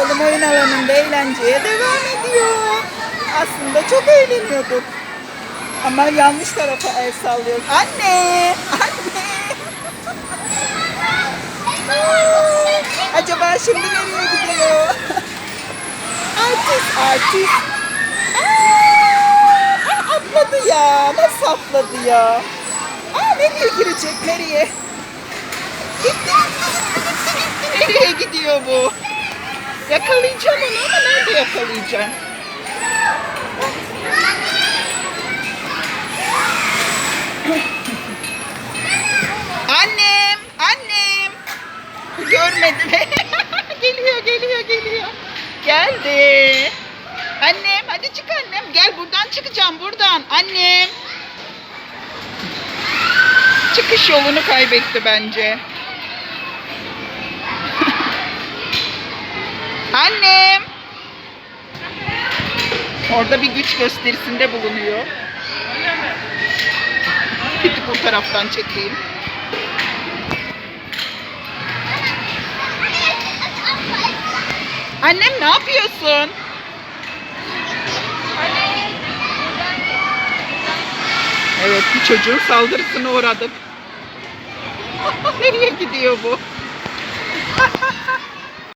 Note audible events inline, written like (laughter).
Oğlum oyun alanında eğlenceye devam ediyor. Aslında çok eğleniyorduk. Ama yanlış tarafa el sallıyor. Anne! Anne! Acaba şimdi nereye gidiyor? artist, artist. Aa, atladı ya. Nasıl atladı ya? Aa, nereye girecek? Nereye? Gitti, gitti, gitti, gitti. Nereye gidiyor bu? Yakalayacağım onu ama nerede yakalayacağım? Annem, annem. Görmedim. (laughs) geliyor, geliyor, geliyor. Geldi. Annem, hadi çık annem. Gel buradan çıkacağım, buradan. Annem. Çıkış yolunu kaybetti bence. Annem. Orada bir güç gösterisinde bulunuyor. Gidip bu taraftan çekeyim. Annem ne yapıyorsun? Evet bir çocuğun saldırısına uğradık. (laughs) Nereye gidiyor bu? (laughs)